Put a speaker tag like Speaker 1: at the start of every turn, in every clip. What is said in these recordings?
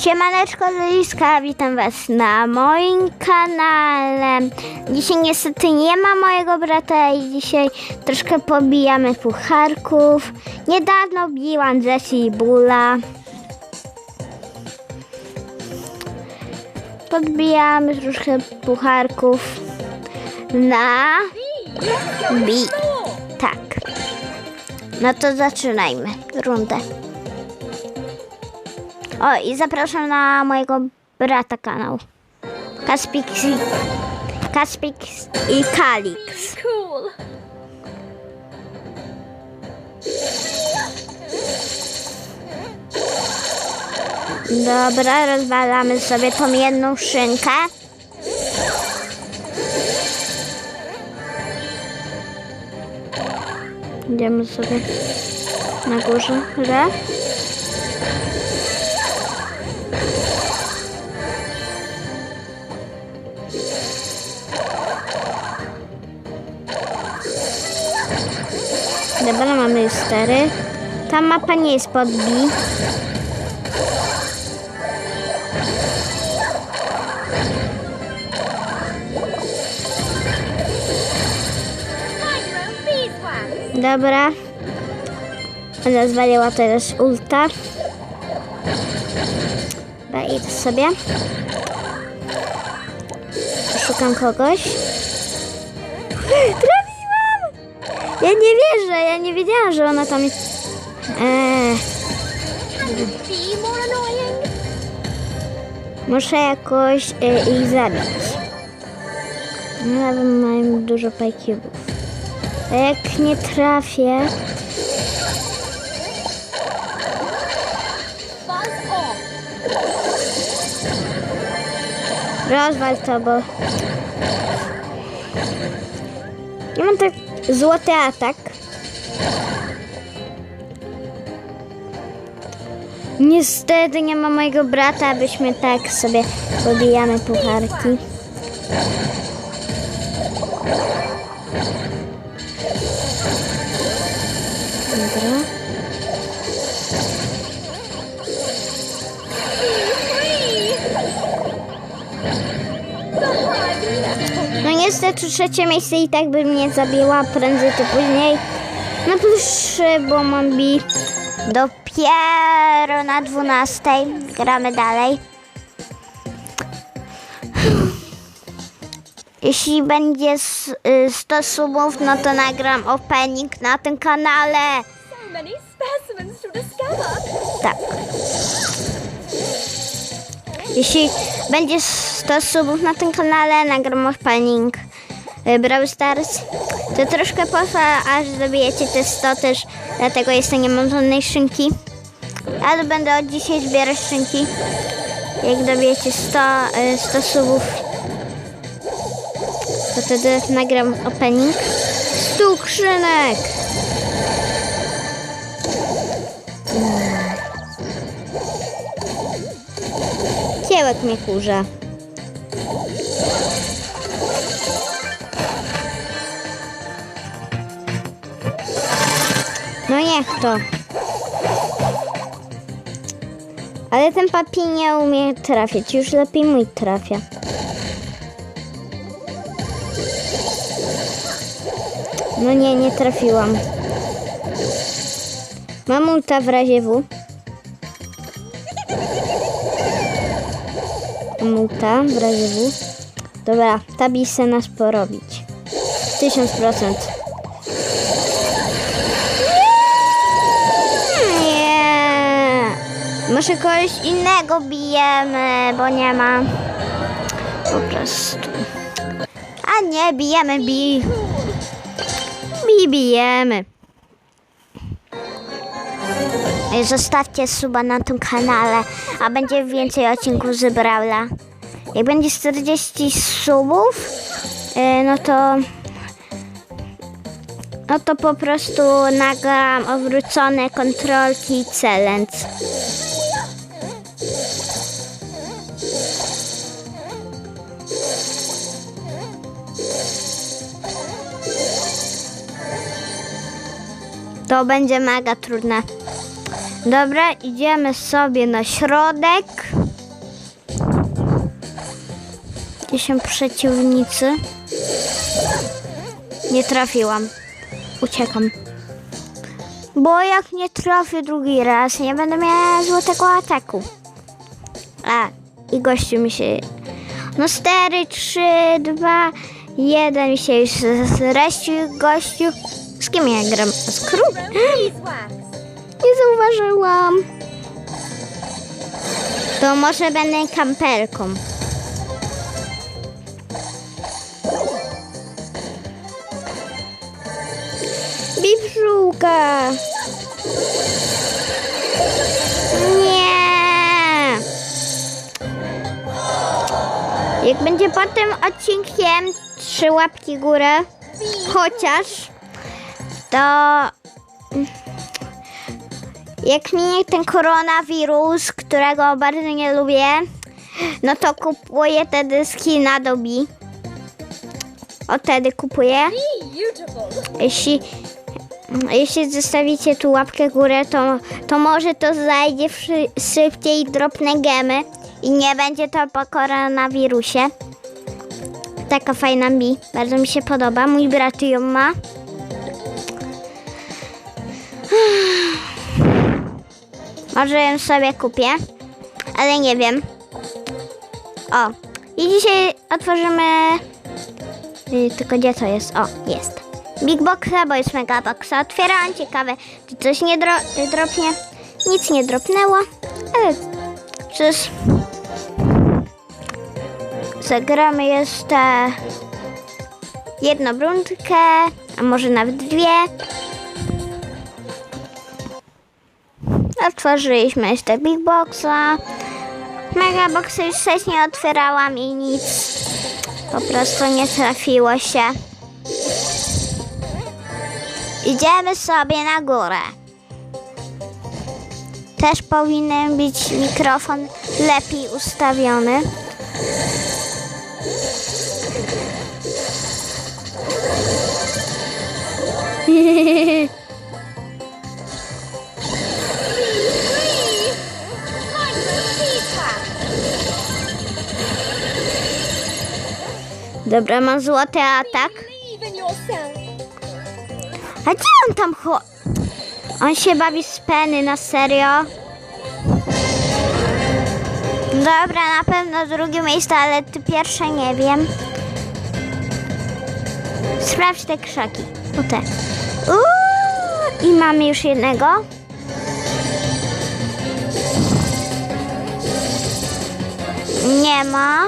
Speaker 1: Siemaneczko Liska, witam was na moim kanale. Dzisiaj niestety nie ma mojego brata i dzisiaj troszkę pobijamy pucharków. Niedawno biłam Jessie i Bula. Podbijamy troszkę pucharków na bi. Tak. No to zaczynajmy rundę. O, i zapraszam na mojego brata kanał. Kaspik i... I Kalix.
Speaker 2: Cool.
Speaker 1: Dobra, rozwalamy sobie tą jedną szynkę. Idziemy sobie na górze. Re. 4. Ta mapa nie jest
Speaker 2: pod B.
Speaker 1: Dobra. Ona zwaliła teraz ulta. Dobra, idę sobie. Szukam kogoś. Ja nie wierzę, ja nie wiedziałam, że ona tam jest. Eee, muszę jakoś e, ich zabić. No, Nawet mają dużo pajkiewów. A jak nie trafię. Rozwal to, bo... Ja mam tak złoty atak. Niestety nie ma mojego brata, abyśmy tak sobie pobijamy pucharki. Dobra. Niestety trzecie miejsce i tak by mnie zabiła prędzej czy później. No plus bo mam bi dopiero na 12. Gramy dalej. Jeśli będzie s- y, 100 subów, no to nagram opening na tym kanale. Tak. Jeśli będzie 100 subów na tym kanale, nagram opening Brawl Stars. To troszkę potrwa, aż dobijecie te 100 też, dlatego jeszcze nie mam żadnej szynki. Ale będę od dzisiaj zbierać szynki. Jak dobijecie 100, y, 100 subów, to wtedy nagram opening. 100 krzynek! Kiełek mnie kurza. No niech to. Ale ten papi nie umie trafiać. Już lepiej mój trafia. No nie, nie trafiłam. Mam ulta w razie W. Mam w razie W. Dobra, tabi se nas porobić. 1000%. Może kogoś innego bijemy, bo nie ma. Po prostu. A nie, bijemy, bij. Bij, bijemy. Zostawcie suba na tym kanale, a będzie więcej odcinków z Brawla. Jak będzie 40 subów, yy, no to no to po prostu nagram odwrócone kontrolki challenge. To będzie mega trudne. Dobra, idziemy sobie na środek. Gdzie się przeciwnicy? Nie trafiłam. Uciekam. Bo jak nie trafię drugi raz, nie będę miała złotego ataku. A, i gościu mi się... No 4, 3, 2, 1 mi się już zreścił gościu. Kim ja gram? Z?
Speaker 2: Beeswax.
Speaker 1: Nie zauważyłam. To może będę kamperką. Bibrzółka. Nie. Jak będzie po tym odcinkiem trzy łapki górę, chociaż to jak minie ten koronawirus, którego bardzo nie lubię, no to kupuję wtedy skina do Bi. O wtedy kupuję. Jeśli, jeśli zostawicie tu łapkę w górę, to, to może to zajdzie szy- szybciej dropne gemy i nie będzie to po koronawirusie. Taka fajna Bi, bardzo mi się podoba. Mój brat ją ma. Może ją sobie kupię, ale nie wiem. O, i dzisiaj otworzymy. y, Tylko gdzie to jest? O, jest. Big Boxa, bo jest Mega Boxa. Otwieram, ciekawe, czy coś nie dro- dropnie. Nic nie dropnęło, ale przecież zagramy jeszcze jedną rundkę, a może nawet dwie. Otworzyliśmy jeszcze Big Boxa. Mega Boxa już wcześniej otwierałam i nic po prostu nie trafiło się. Idziemy sobie na górę. Też powinien być mikrofon lepiej ustawiony. Dobra, mam złoty atak. A gdzie on tam cho... On się bawi z peny, na serio? Dobra, na pewno drugie miejsce, ale ty pierwsze nie wiem. Sprawdź te krzaki. O te. Uuu, I mamy już jednego. Nie ma.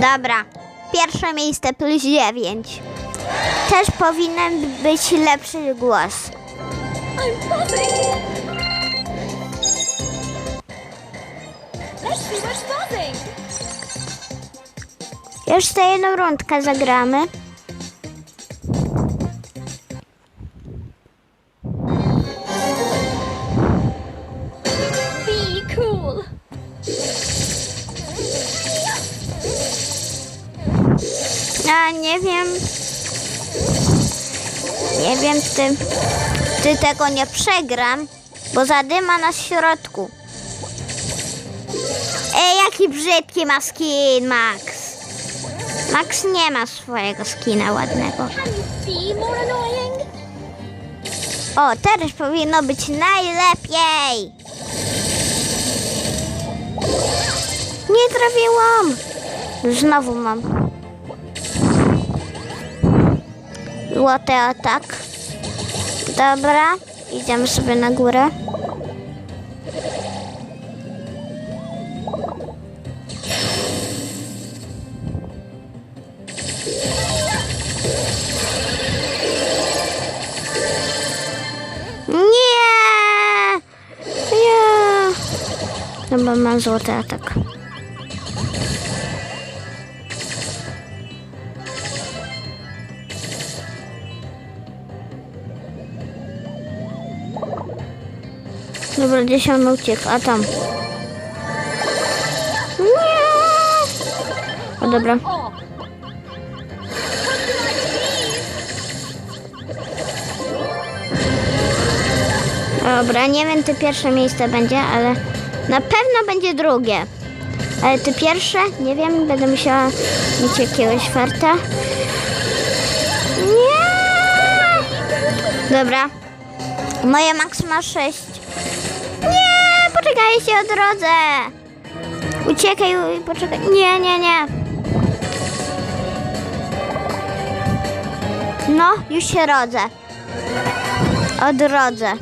Speaker 1: Dobra. Pierwsze miejsce plus 9. Też powinien być lepszy głos. Jeszcze jedną rundkę zagramy. Nie wiem. Nie wiem, czy ty tego nie przegram, bo zadyma na środku. Ej, jaki brzydki ma skin, Max. Max nie ma swojego skina ładnego. O, teraz powinno być najlepiej. Nie trafiłam. Znowu mam. Złoty atak. Dobra, idziemy sobie na górę. Nie! Nie! Dobra, mam złoty atak. Dobra, gdzieś on uciekł, a tam. Nie! O, dobra. Dobra, nie wiem, czy pierwsze miejsce będzie, ale Na pewno będzie drugie. Ale ty pierwsze? Nie wiem, będę musiała mieć jakiegoś farta. Nie! Dobra. Moje max ma 6. Nie! Poczekaj, się odrodzę. Uciekaj, u- poczekaj. Nie, nie, nie. No, już się rodzę. Odrodzę.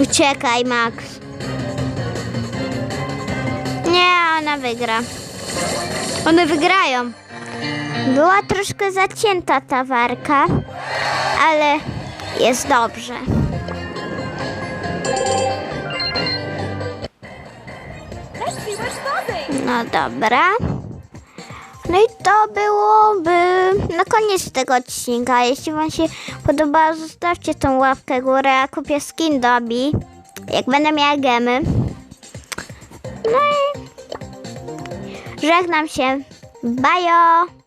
Speaker 1: Uciekaj, Max. Nie, ona wygra. One wygrają. Była troszkę zacięta ta warka, ale jest dobrze. No dobra. No i to byłoby na koniec tego odcinka. Jeśli Wam się podobało, zostawcie tą łapkę górę. Ja kupię skin do Abi, jak będę miała gemy. No i żegnam się. Bajo!